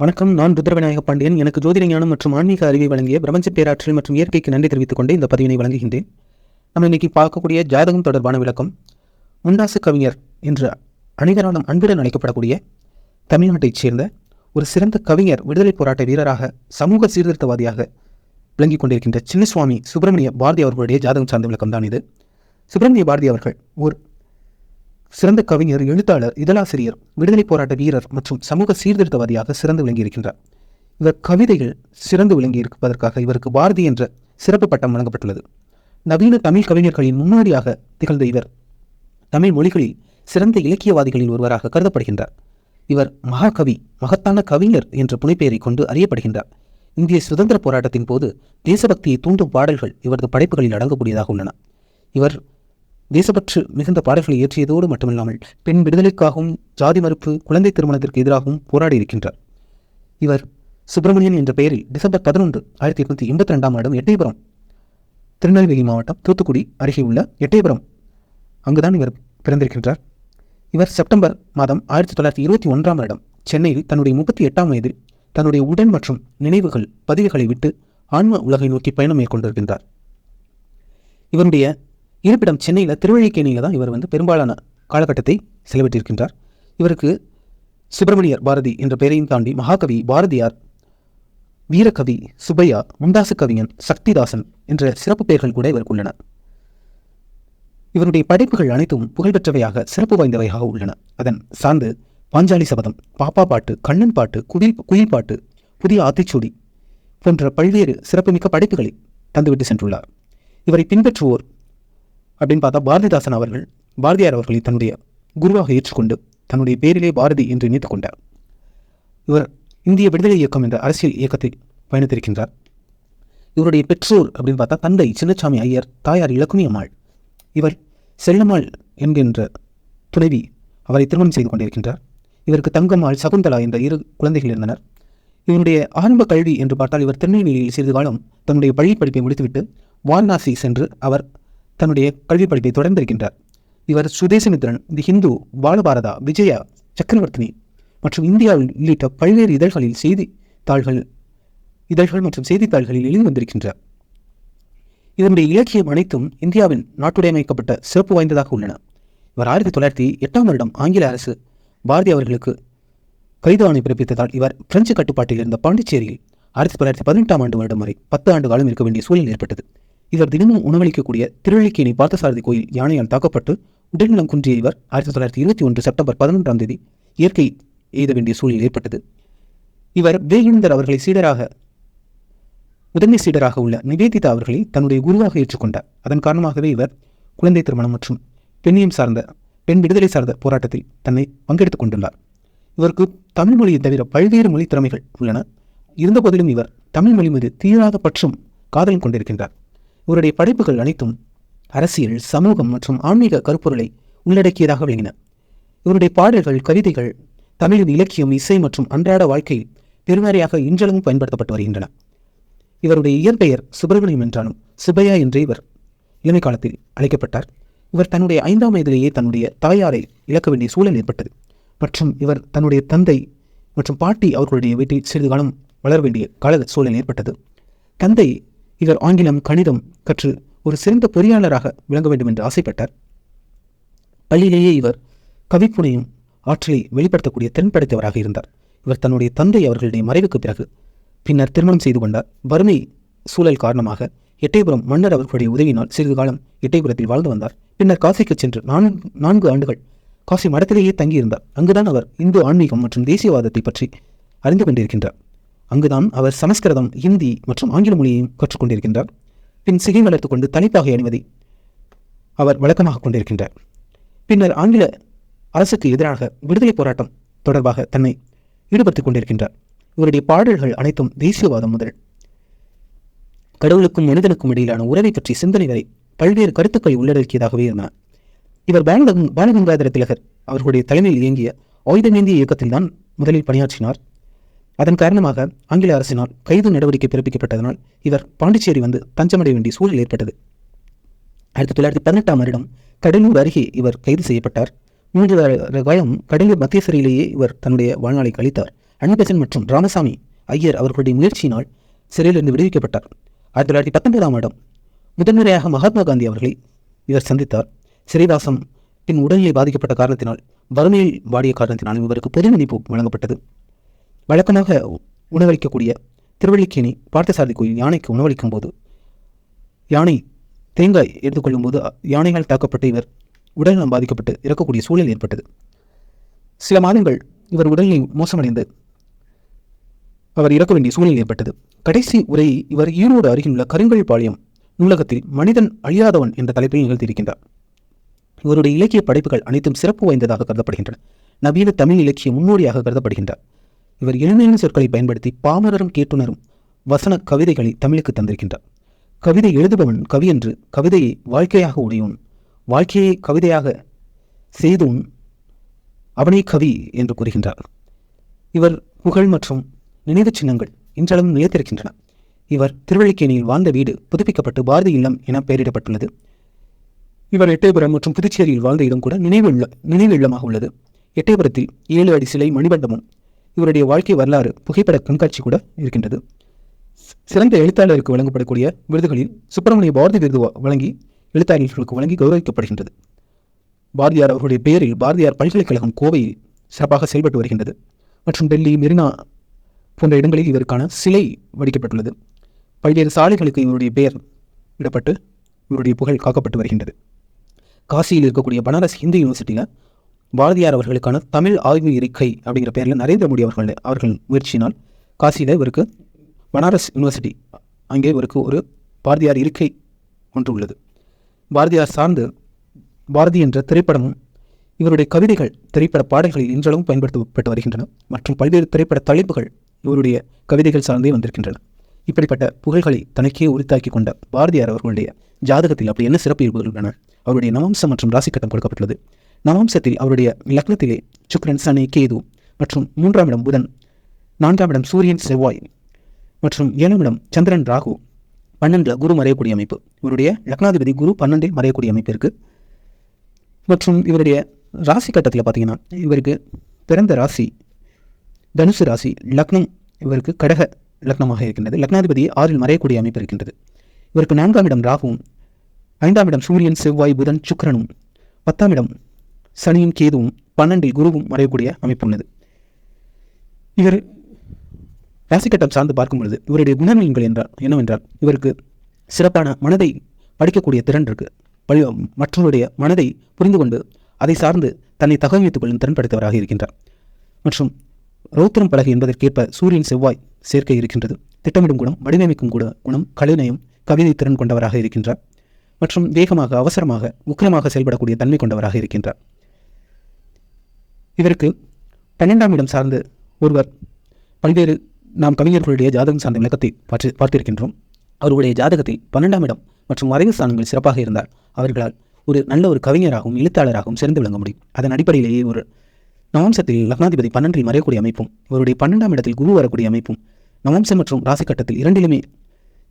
வணக்கம் நான் ருத்ரவிநாயக பாண்டியன். எனக்கு ஜோதிட ஞானம் மற்றும் ஆன்மீக அறிவை வழங்கிய பிரபஞ்ச பேராற்றல் மற்றும் இயற்கைக்கு நன்றி தெரிவித்துக் கொண்டு இந்த பதிவினை வழங்குகின்றேன். நம்ம இன்னைக்கு பார்க்கக்கூடிய ஜாதகம் தொடர்பான விளக்கம் முண்டாசு கவிஞர் என்று அனைவராலும் அன்புடன் அழைக்கப்படக்கூடிய தமிழ்நாட்டைச் சேர்ந்த ஒரு சிறந்த கவிஞர் விடுதலை போராட்ட வீரராக சமூக சீர்திருத்தவாதியாக விளங்கிக் கொண்டிருக்கின்ற சின்னசுவாமி சுப்பிரமணிய பாரதி அவர்களுடைய ஜாதகம் சார்ந்த விளக்கம் தான் இது. சுப்பிரமணிய பாரதி அவர்கள் ஒரு சிறந்த கவிஞர் எழுத்தாளர் இதழாசிரியர் விடுதலை போராட்ட வீரர் மற்றும் சமூக சீர்திருத்தவாதியாக சிறந்து விளங்கியிருக்கின்றார். இவர் கவிதைகள் சிறந்து விளங்கியிருப்பதற்காக இவருக்கு பாரதி என்ற சிறப்பு பட்டம் வழங்கப்பட்டுள்ளது. நவீன தமிழ் கவிஞர்களின் முன்னோடியாக திகழ்ந்த இவர் தமிழ் மொழிகளில் சிறந்த இலக்கியவாதிகளில் ஒருவராக கருதப்படுகின்றார். இவர் மகாகவி மகத்தான கவிஞர் என்ற புனைப்பெயரை கொண்டு அறியப்படுகின்றார். இந்திய சுதந்திர போராட்டத்தின் போது தேசபக்தியை தூண்டும் பாடல்கள் இவரது படைப்புகளில் அடங்கக்கூடியதாக உள்ளன. இவர் தேசப்பற்று மிகுந்த பாடல்களை இயற்றியதோடு மட்டுமில்லாமல் பெண் விடுதலைக்காகவும் ஜாதி மறுப்பு குழந்தை திருமணத்திற்கு எதிராகவும் போராடி இருக்கின்றார். இவர் சுப்பிரமணியன் என்ற பெயரில் டிசம்பர் பதினொன்று ஆயிரத்தி எட்நூத்தி எண்பத்தி ரெண்டாம் ஆண்டு எட்டயபுரம் திருநெல்வேலி மாவட்டம் தூத்துக்குடி அருகே உள்ள எட்டயபுரம் அங்குதான் இவர் பிறந்திருக்கின்றார். இவர் செப்டம்பர் மாதம் ஆயிரத்தி தொள்ளாயிரத்தி இருபத்தி ஒன்றாம் வருடம் சென்னையில் தன்னுடைய முப்பத்தி எட்டாம் வயதில் தன்னுடைய உடன் மற்றும் நினைவுகள் பதிவுகளை விட்டு ஆன்ம உலகை நோக்கி பயணம் மேற்கொண்டிருக்கின்றார். இவருடைய இருப்பிடம் சென்னையில் திருவள்ளிக்கேணியில் தான் இவர் வந்து பெரும்பாலான காலகட்டத்தை செலவிட்டிருக்கின்றார். இவருக்கு சுப்பிரமணியர் பாரதி என்ற பெயரையும் தாண்டி மகாகவி பாரதியார் வீரகவி சுப்பையா முண்டாசு கவிஞன் சக்திதாசன் என்ற சிறப்பு பெயர்கள் கூட இவருக்கு உள்ளன. இவருடைய படைப்புகள் அனைத்தும் புகழ்பெற்றவையாக சிறப்பு வாய்ந்தவையாக உள்ளன. அதன் சார்ந்து பாஞ்சாலி சபதம் பாப்பா பாட்டு கண்ணன் பாட்டு குயில் குயில் பாட்டு புதிய ஆத்திச்சூடி போன்ற பல்வேறு சிறப்புமிக்க படைப்புகளை தந்துவிட்டு சென்றுள்ளார். இவரை பின்பற்றுவோர் அப்படின்னு பார்த்தா பாரதிதாசன் அவர்கள் பாரதியார் அவர்களை தன்னுடைய குருவாக ஏற்றுக்கொண்டு தன்னுடைய பேரிலே பாரதி என்று இணைத்துக் கொண்டார். இவர் இந்திய விடுதலை இயக்கம் என்ற அரசியல் இயக்கத்தில் பயணித்திருக்கின்றார். இவருடைய பெற்றோர் அப்படின்னு பார்த்தா தந்தை சின்னசாமி ஐயர் தாயார் இலக்குமி அம்மாள். இவர் செல்லம்மாள் என்கின்ற துணைவி அவரை திருமணம் செய்து கொண்டிருக்கின்றார். இவருக்கு தங்கம்மாள் சகுந்தலா என்ற இரு குழந்தைகள் இருந்தனர். இவருடைய ஆரம்ப கல்வி என்று பார்த்தால் இவர் திருநெல்வேலியில் சிறிது காலம் தன்னுடைய பள்ளி படிப்பை முடித்துவிட்டு வாரணாசி சென்று அவர் தன்னுடைய கல்வி படிப்பை தொடர்ந்திருக்கின்றார். இவர் சுதேசமித்ரன் தி ஹிந்து பாலபாரதா விஜயா சக்கரவர்த்தினி மற்றும் இந்தியாவில் உள்ளிட்ட பல்வேறு இதழ்களில் செய்தித்தாள்கள் இதழ்கள் மற்றும் செய்தித்தாள்களில் எழுதி வந்திருக்கின்றார். இதனுடைய இலக்கியம் அனைத்தும் இந்தியாவின் நாட்டுடையமைக்கப்பட்ட சிறப்பு வாய்ந்ததாக உள்ளன. இவர் ஆயிரத்தி தொள்ளாயிரத்தி எட்டாம் வருடம் ஆங்கில அரசு பாரதி அவர்களுக்கு கைது ஆணை பிறப்பித்ததால் இவர் பிரெஞ்சு கட்டுப்பாட்டில் இருந்த பாண்டிச்சேரியில் ஆயிரத்தி தொள்ளாயிரத்தி பதினெட்டாம் ஆண்டு வருடம் வரை பத்து ஆண்டு காலம் இருக்க வேண்டிய சூழல் ஏற்பட்டது. இவர் தினமும் உணவளிக்கக்கூடிய திருவள்ளிக்கேணி பார்த்தசாரதி கோயில் யானையால் தாக்கப்பட்டு உடல்நலம் குன்றிய இவர் ஆயிரத்தி தொள்ளாயிரத்தி இருபத்தி ஒன்று செப்டம்பர் பதினொன்றாம் தேதி இயற்கை எய்த வேண்டிய சூழல் ஏற்பட்டது. இவர் வேலுந்தர் அவர்களை சீடராக முதன்மை சீடராக உள்ள நிவேதிதா அவர்களை தன்னுடைய குருவாக ஏற்றுக்கொண்டார். அதன் காரணமாகவே இவர் குழந்தை திருமணம் மற்றும் பெண்ணியம் சார்ந்த பெண் விடுதலை சார்ந்த போராட்டத்தில் தன்னை பங்கெடுத்துக் கொண்டுள்ளார். இவருக்கு தமிழ் மொழியை தவிர பல்வேறு மொழி திறமைகள் உள்ளன. இருந்தபோதிலும் இவர் தமிழ் மொழி மீது தீராத பற்றும் காதலும் கொண்டிருக்கின்றார். இவருடைய படைப்புகள் அனைத்தும் அரசியல் சமூகம் மற்றும் ஆன்மீக கருப்பொருளை உள்ளடக்கியதாக விளங்கின. இவருடைய பாடல்கள் கவிதைகள் தமிழின் இலக்கியம் இசை மற்றும் அன்றாட வாழ்க்கையில் பெருமறையாக இன்றளவும் பயன்படுத்தப்பட்டு வருகின்றன. இவருடைய இயற்பெயர் சுப்பிரமணியம் என்றாலும் சுப்பையா என்றே இவர் இளமை காலத்தில் அழைக்கப்பட்டார். இவர் தன்னுடைய ஐந்தாம் வயதிலேயே தன்னுடைய தாயாரை இழக்க வேண்டிய சூழல் ஏற்பட்டது. மற்றும் இவர் தன்னுடைய தந்தை மற்றும் பாட்டி அவர்களுடைய வீட்டில் சிறிது காலம் வளர வேண்டிய கால சூழல் ஏற்பட்டது. தந்தை இவர் ஆங்கிலம் கணிதம் கற்று ஒரு சிறந்த பொறியாளராக விளங்க வேண்டும் என்று ஆசைப்பட்டார். பள்ளியிலேயே இவர் கவிப்புனையும் ஆற்றலை வெளிப்படுத்தக்கூடிய திறன் படைத்தவராக இருந்தார். இவர் தன்னுடைய தந்தை அவர்களுடைய மறைவுக்கு பிறகு பின்னர் திருமணம் செய்து கொண்டார். வறுமை சூழல் காரணமாக எட்டயபுரம் மன்னர் அவர்களுடைய உதவியினால் சிறிது காலம் எட்டயபுரத்தில் வாழ்ந்து வந்தார். பின்னர் காசிக்கு சென்று நான்கு நான்கு ஆண்டுகள் காசி மடத்திலேயே தங்கியிருந்தார். அங்குதான் அவர் இந்து ஆன்மீகம் மற்றும் தேசியவாதத்தை பற்றி அறிந்து கொண்டிருக்கின்றார். அங்குதான் அவர் சமஸ்கிருதம் ஹிந்தி மற்றும் ஆங்கில மொழியையும் கற்றுக்கொண்டிருக்கின்றார். பின் சிகை வளர்த்து கொண்டு தனிப்பாக அணிவதை அவர் வழக்கமாக கொண்டிருக்கின்றார். பின்னர் ஆங்கில அரசுக்கு எதிராக விடுதலை போராட்டம் தொடர்பாக தன்னை ஈடுபடுத்திக் கொண்டிருக்கின்றார். இவருடைய பாடல்கள் அனைத்தும் தேசியவாதம் முதல். கடவுளுக்கும் மனிதனுக்கும் இடையிலான உறவை பற்றி சிந்தனை வரை பல்வேறு கருத்துக்களை உள்ளடக்கியதாகவே இருந்தன இவர் பாலகங் பாலகங்காதர திலகர் அவர்களுடைய தலைமையில் இயங்கிய ஆயுதமேந்திய இயக்கத்தில்தான் முதலில் பணியாற்றினார். அதன் காரணமாக ஆங்கில அரசினால் கைது நடவடிக்கை பிறப்பிக்கப்பட்டதனால் இவர் பாண்டிச்சேரி வந்து தஞ்சமடைய வேண்டிய சூழல் ஏற்பட்டது. ஆயிரத்தி தொள்ளாயிரத்தி பதினெட்டாம் வருடம் கடலூர் அருகே இவர் கைது செய்யப்பட்டார். மூன்று காயம் காலம் கடலூர் மத்திய சிறையிலேயே இவர் தன்னுடைய வாழ்நாளை கழித்தார். அன்பசன் மற்றும் ராமசாமி ஐயர் அவர்களுடைய முயற்சியினால் சிறையிலிருந்து விடுவிக்கப்பட்டார். ஆயிரத்தி தொள்ளாயிரத்தி பத்தொன்பதாம் வருடம் முதன்முறையாக மகாத்மா காந்தி அவர்களை இவர் சந்தித்தார். சிறைவாசம் பின் உடல்நிலை பாதிக்கப்பட்ட காரணத்தினால் வறுமையில் வாடிய காரணத்தினால் இவருக்கு பொது மன்னிப்பு வழங்கப்பட்டது. வழக்கமாக உணவளிக்கக்கூடிய திருவள்ளிக்கேணி பார்த்தசாரதி கோயில் யானைக்கு உணவளிக்கும் போது யானை தேங்காய் எடுத்துக்கொள்ளும் போது யானையால் தாக்கப்பட்டு இவர் உடல்நலம் பாதிக்கப்பட்டு இறக்கக்கூடிய சூழல் ஏற்பட்டது. சில மாதங்கள் இவர் உடல்நிலை மோசமடைந்து அவர் இறக்க வேண்டிய சூழல் ஏற்பட்டது. கடைசி உரையை இவர் ஈரோடு அருகிலுள்ள கருங்கல் பாளையம் நூலகத்தில் மனிதன் அழியாதவன் என்ற தலைப்பில் நிகழ்த்தியிருக்கின்றார் இவருடைய இலக்கிய படைப்புகள் அனைத்தும் சிறப்பு வாய்ந்ததாக கருதப்படுகின்றன. நவீன தமிழ் இலக்கிய முன்னோடியாக கருதப்படுகின்றார். இவர் எளிமையான சொற்களை பயன்படுத்தி பாமரரும் கேட்டுணரும் வசன கவிதைகளை தமிழுக்கு தந்திருக்கின்றார். கவிதை எழுதுபவன் கவி என்று கவிதையை வாழ்க்கையாக உடையோன் வாழ்க்கையை கவிதையாக செய்தோன் அவனே கவி என்று கூறுகின்றார். இவர் புகழ் மற்றும் நினைவுச் சின்னங்கள் இன்றளவும் நிலைத்திருக்கின்றன. இவர் திருவள்ளிக்கேணியில் வாழ்ந்த வீடு புதுப்பிக்கப்பட்டு பாரதி இல்லம் என பெயரிடப்பட்டுள்ளது. இவர் எட்டயபுரம் மற்றும் புதுச்சேரியில் வாழ்ந்த இடம் கூட நினைவு நினைவு இல்லமாக உள்ளது. எட்டயபுரத்தில் ஏழு அடி சிலை மணிமண்டபம் இவருடைய வாழ்க்கை வரலாறு புகைப்பட கண்காட்சி கூட இருக்கின்றது. சிறந்த எழுத்தாளருக்கு வழங்கப்படக்கூடிய விருதுகளில் சுப்பிரமணிய பாரதி விருது வழங்கி எழுத்தாளர்களுக்கு வழங்கி கௌரவிக்கப்படுகின்றது. பாரதியார் அவர்களுடைய பெயரில் பாரதியார் பல்கலைக்கழகம் கோவையில் சிறப்பாக செயல்பட்டு வருகின்றது. மற்றும் டெல்லி மெரினா போன்ற இடங்களில் இவருக்கான சிலை வடிக்கப்பட்டுள்ளது. பல்வேறு சாலைகளுக்கு இவருடைய பெயர் இடப்பட்டு இவருடைய புகழ் காக்கப்பட்டு வருகின்றது. காசியில் இருக்கக்கூடிய பனாரஸ் ஹிந்து யூனிவர்சிட்டியில் பாரதியார் அவர்களுக்கான தமிழ் ஆய்வு இருக்கை அப்படிங்கிற பெயரில் நரேந்திர மோடி அவர்கள் அவர்கள் முயற்சியினால் காசியில் இவருக்கு பனாரஸ் யூனிவர்சிட்டி அங்கே இவருக்கு ஒரு பாரதியார் இருக்கை ஒன்று உள்ளது. பாரதியார் சார்ந்து பாரதி என்ற திரைப்படமும் இவருடைய கவிதைகள் திரைப்பட பாடல்களில் இன்றளவும் பயன்படுத்தப்பட்டு வருகின்றன மற்றும் பல்வேறு திரைப்பட தலைப்புகள் இவருடைய கவிதைகள் சார்ந்தே வந்திருக்கின்றன. இப்படிப்பட்ட புகழ்களை தனக்கே உரித்தாக்கி கொண்ட பாரதியார் அவர்களுடைய ஜாதகத்தில் அப்படி என்ன சிறப்பு இருப்புகள் உள்ளன? அவருடைய நவம்சம் மற்றும் ராசிக்கட்டம் கொடுக்கப்பட்டுள்ளது. நவம்சத்தில் அவருடைய லக்னத்திலே சுக்ரன் சனி கேது மற்றும் மூன்றாம் இடம் புதன் நான்காம் இடம் சூரியன் செவ்வாய் மற்றும் ஏழாம் இடம் சந்திரன் ராகு. பன்னெண்டில் குரு மறையக்கூடிய அமைப்பு. இவருடைய லக்னாதிபதி குரு பன்னெண்டில் மறையக்கூடிய அமைப்பு இருக்குது மற்றும் இவருடைய ராசி கட்டத்தில் பார்த்தீங்கன்னா இவருக்கு பிறந்த ராசி தனுசு ராசி லக்னம் இவருக்கு கடக லக்னமாக இருக்கின்றது. லக்னாதிபதி ஆறில் மறையக்கூடிய அமைப்பு இருக்கின்றது. இவருக்கு நான்காம் இடம் ராகுவும் ஐந்தாம் இடம் சூரியன் செவ்வாய் புதன் சுக்கரனும் பத்தாம் இடம் சனியும் கேதுவும் பன்னெண்டில் குருவும் மறையக்கூடிய அமைப்பு உள்ளது. இவர் ராசிக்கட்டம் சார்ந்து பார்க்கும் பொழுது இவருடைய குணநலன்கள் என்றால் என்னவென்றால் இவருக்கு சிறப்பான மனதை படிக்கக்கூடிய திறன் இருக்கு. பழி மற்றவருடைய மனதை புரிந்து கொண்டு அதை சார்ந்து தன்னை தகவமைத்துக் கொள்ளும் திறன் படைத்தவராக இருக்கின்றார். மற்றும் ரௌத்திரம் பலகை என்பதற்கேற்ப சூரியன் செவ்வாய் சேர்க்கை இருக்கின்றது. திட்டமிடும் குணம் வடிவமைக்கும் கூட குணம் கலைநயம் கவிதை திறன் கொண்டவராக இருக்கின்றார். மற்றும் வேகமாக அவசரமாக உக்கிரமாக செயல்படக்கூடிய தன்மை கொண்டவராக இருக்கின்றார். இதற்கு பன்னெண்டாம் இடம் சார்ந்து ஒருவர் பல்வேறு நாம் கவிஞர்களுடைய ஜாதகம் சார்ந்த விளக்கத்தை பார்த்து பார்த்திருக்கின்றோம். அவர்களுடைய ஜாதகத்தில் பன்னெண்டாம் இடம் மற்றும் மறைவு ஸ்தானங்கள் சிறப்பாக இருந்தால் அவர்களால் ஒரு நல்ல ஒரு கவிஞராகவும் எழுத்தாளராகவும் சிறந்து விளங்க முடியும். அதன் அடிப்படையிலேயே ஒரு நவம்சத்தில் லக்னாதிபதி பன்னெண்டில் மறையக்கூடிய அமைப்பும் இவருடைய பன்னெண்டாம் இடத்தில் குரு வரக்கூடிய அமைப்பும் நவம்சம் மற்றும் ராசி கட்டத்தில் இரண்டிலுமே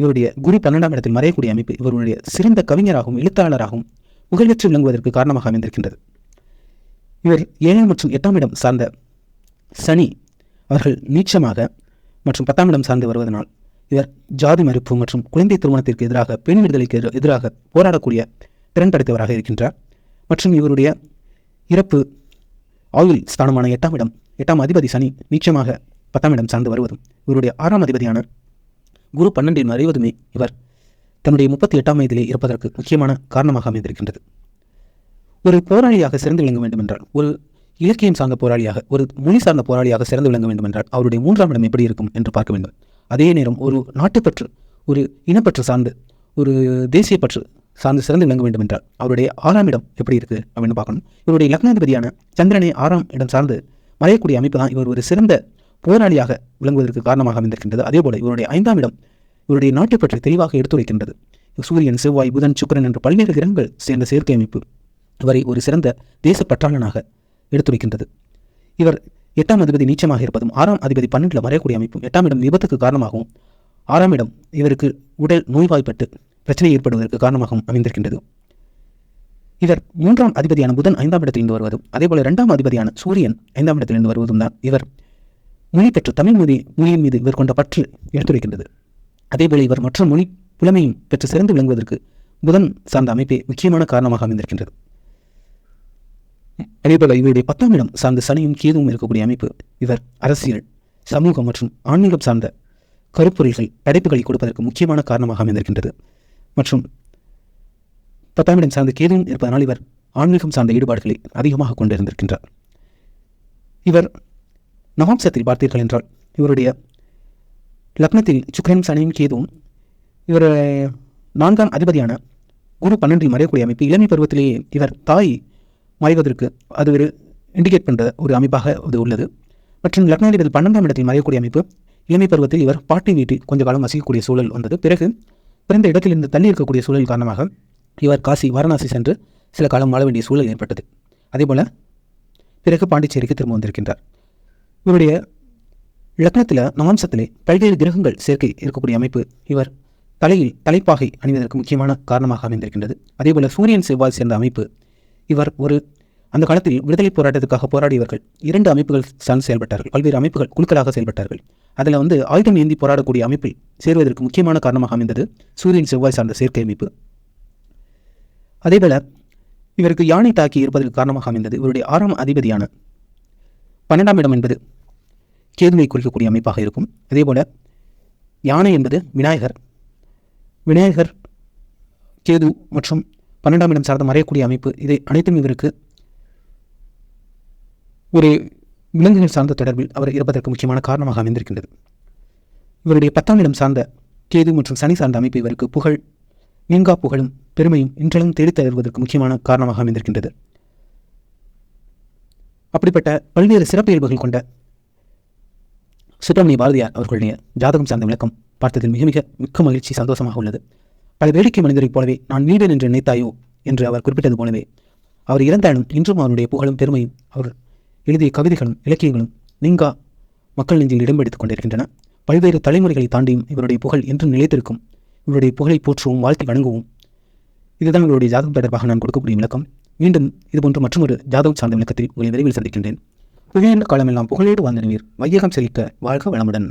இவருடைய குரு பன்னெண்டாம் இடத்தில் மறையக்கூடிய அமைப்பு இவருடைய சிறந்த கவிஞராகவும் எழுத்தாளராகவும் புகழ்பெற்று விளங்குவதற்கு காரணமாக அமைந்திருக்கின்றது. இவர் ஏழாம் மற்றும் எட்டாம் இடம் சார்ந்த சனி அவர்கள் நீச்சமாக மற்றும் பத்தாம் இடம் சார்ந்து வருவதனால் இவர் ஜாதி மறுப்பு மற்றும் குழந்தை திருமணத்திற்கு எதிராக பெண் விடுதலைக்கு எதிராக போராடக்கூடிய திறன் படைத்தவராக இருக்கின்றார். மற்றும் இவருடைய இறப்பு ஆயுள் ஸ்தானமான எட்டாம் இடம் எட்டாம் அதிபதி சனி நீச்சமாக பத்தாம் இடம் சார்ந்து வருவதும் இவருடைய ஆறாம் அதிபதியான குரு பன்னெண்டில் மறைவதுமே இவர் தன்னுடைய முப்பத்தி எட்டாம் வயதிலே இருப்பதற்கு முக்கியமான காரணமாக அமைந்திருக்கின்றது. ஒரு போராளியாக சிறந்து விளங்க வேண்டும் என்றால் ஒரு இலக்கியம் சார்ந்த போராளியாக ஒரு மொழி சார்ந்த போராளியாக சிறந்து விளங்க வேண்டும் என்றால் அவருடைய மூன்றாம் இடம் எப்படி இருக்கும் என்று பார்க்க வேண்டும். அதே நேரம் ஒரு நாட்டுப்பற்று ஒரு இனப்பற்று சார்ந்து ஒரு தேசியப்பற்று சார்ந்து சிறந்து விளங்க வேண்டும் என்றால் அவருடைய ஆறாம் இடம் எப்படி இருக்கு அப்படின்னு பார்க்கணும். இவருடைய லக்னாதிபதியான சந்திரனை ஆறாம் இடம் சார்ந்து மறையக்கூடிய அமைப்பு தான் இவர் ஒரு சிறந்த போராளியாக விளங்குவதற்கு காரணமாக அமைந்திருக்கின்றது அதேபோல் இவருடைய ஐந்தாம் இடம் இவருடைய நாட்டுப்பற்றை தெளிவாக எடுத்துரைக்கின்றது. சூரியன் செவ்வாய் புதன் சுக்கிரன் என்று பல்வேறு கிரகங்கள் சேர்ந்த சேர்க்கை அமைப்பு. இவரை ஒரு சிறந்த தேசப்பற்றாளனாக எடுத்துரைக்கின்றது. இவர் எட்டாம் அதிபதி நீச்சமாக இருப்பதும் ஆறாம் அதிபதி பன்னெண்டில் மறையக்கூடிய அமைப்பும் எட்டாம் இடம் விபத்துக்கு காரணமாகவும் ஆறாம் இடம் இவருக்கு உடல் நோய்வாய்ப்பட்டு பிரச்சனை ஏற்படுவதற்கு காரணமாகவும் அமைந்திருக்கின்றது. இவர் மூன்றாம் அதிபதியான புதன் ஐந்தாம் இடத்திலிருந்து வருவதும் அதேபோல இரண்டாம் அதிபதியான சூரியன் ஐந்தாம் இடத்திலிருந்து வருவதும் தான் இவர் மொழி பெற்று தமிழ் மொழி மொழியின் மீது இவர் கொண்ட பற்று எடுத்துரைக்கின்றது. அதேபோல இவர் மற்ற மொழி புலமையும் பெற்று சிறந்து விளங்குவதற்கு புதன் சார்ந்த அமைப்பே முக்கியமான காரணமாக அமைந்திருக்கின்றது. அதேபோல இவருடைய பத்தாம் இடம் சார்ந்த சனியும் கேதுவும் இருக்கக்கூடிய அமைப்பு. இவர் அரசியல் சமூகம் மற்றும் ஆன்மீகம் சார்ந்த கருப்பொருள்கள் படைப்புகளை கொடுப்பதற்கு முக்கியமான காரணமாக அமைந்திருக்கின்றது. மற்றும் பத்தாம் இடம் சார்ந்த கேதுவும் இருப்பதனால் இவர் ஆன்மீகம் சார்ந்த ஈடுபாடுகளை அதிகமாக கொண்டிருந்திருக்கின்றார். இவர் நவாம்சத்தில் பார்த்தீர்கள் என்றால் இவருடைய லக்னத்தில் சுக்கரன் சனியும் கேதுவும் இவர் நான்காம் அதிபதியான குரு பன்னெண்டில் மறையக்கூடிய அமைப்பு இளமை பருவத்திலேயே இவர் தாய் மறைவதற்கு அது ஒரு இண்டிகேட் பண்ணுற ஒரு அமைப்பாக அது உள்ளது. மற்றும் லக்னாதிபதி பன்னெண்டாம் இடத்தில் மறையக்கூடிய அமைப்பு இளமை பருவத்தில் இவர் பாட்டி வீட்டில் கொஞ்ச காலம் வசிக்கக்கூடிய சூழல் வந்தது. பிறகு பிறந்த இடத்திலிருந்து தள்ளி இருக்கக்கூடிய சூழல் காரணமாக இவர் காசி வாரணாசி சென்று சில காலம் வாழ வேண்டிய சூழல் ஏற்பட்டது. அதேபோல பிறகு பாண்டிச்சேரிக்கு திரும்ப வந்திருக்கின்றார். இவருடைய லக்னத்தில் நவாம்சத்திலே பல்வேறு கிரகங்கள் சேர்க்கை இருக்கக்கூடிய அமைப்பு இவர் தலையில் தலைப்பாகை அணிவதற்கு முக்கியமான காரணமாக அமைந்திருக்கின்றது. அதேபோல் சூரியன் செவ்வாய் சேர்ந்த அமைப்பு இவர் ஒரு அந்த காலத்தில் விடுதலை போராட்டத்துக்காக போராடியவர்கள். இரண்டு அமைப்புகள் சார்ந்து செயல்பட்டார்கள். பல்வேறு அமைப்புகள் குழுக்களாக செயல்பட்டார்கள். அதில் வந்து ஆயுதம் ஏந்தி போராடக்கூடிய அமைப்பில் சேருவதற்கு முக்கியமான காரணமாக அமைந்தது சூரியன் செவ்வாய் சார்ந்த சேர்க்கை அமைப்பு. அதேபோல இவருக்கு யானை தாக்கி இருப்பதற்கு காரணமாக அமைந்தது இவருடைய ஆறாம் அதிபதியான பன்னெண்டாம் இடம் என்பது கேதுவை குறிக்கக்கூடிய அமைப்பாக இருக்கும். அதேபோல யானை என்பது விநாயகர். விநாயகர் கேது மற்றும் பன்னெண்டாம் இடம் சார்ந்த மறையக்கூடிய அமைப்பு. இதை அனைத்தும் இவருக்கு ஒரு விலங்குகள் சார்ந்த தொடர்பில் அவர் இருப்பதற்கு முக்கியமான காரணமாக அமைந்திருக்கின்றது. இவருடைய பத்தாம் இடம் சார்ந்த கேது மற்றும் சனி சார்ந்த அமைப்பு இவருக்கு புகழ் நீங்கா புகழும் பெருமையும் இன்றளவும் தேடித் தருவதற்கு முக்கியமான காரணமாக அமைந்திருக்கின்றது. அப்படிப்பட்ட பல்வேறு சிறப்பியல்புகள் கொண்ட சுப்பிரமணிய பாரதியார் அவர்களுடைய ஜாதகம் சார்ந்த விளக்கம் பார்த்ததில் மிக மிக மிக்க மகிழ்ச்சி சந்தோஷமாக உள்ளது. பல வேடிக்கை மனிதரைப் போலவே நான் வீடன் என்று நினைத்தாயோ என்று அவர் குறிப்பிட்டது போலவே. அவர் இறந்தாலும் இன்றும் அவருடைய புகழும் பெருமையும் அவர் எழுதிய கவிதைகளும் இலக்கியங்களும் நீங்கா மக்கள் நெஞ்சில் இடம் பிடித்துக் கொண்டிருக்கின்றன. பல்வேறு தலைமுறைகளை தாண்டியும் இவருடைய புகழ் என்றும் நிலைத்திருக்கும். இவருடைய புகழை போற்றுவோம் வாழ்த்தி வணங்குவோம். இதுதான் இவருடைய ஜாதகம் தொடர்பாக நான் கொடுக்கக்கூடிய விளக்கம். மீண்டும் இதுபோன்ற மற்றொரு ஜாதகம் சார்ந்த விளக்கத்தில் உங்களை விரைவில் சந்திக்கின்றேன். புகையின் காலமெல்லாம் புகழேடு வாழ்ந்தனவீர் வையகம் செழிக்க வாழ்க வளமுடன்.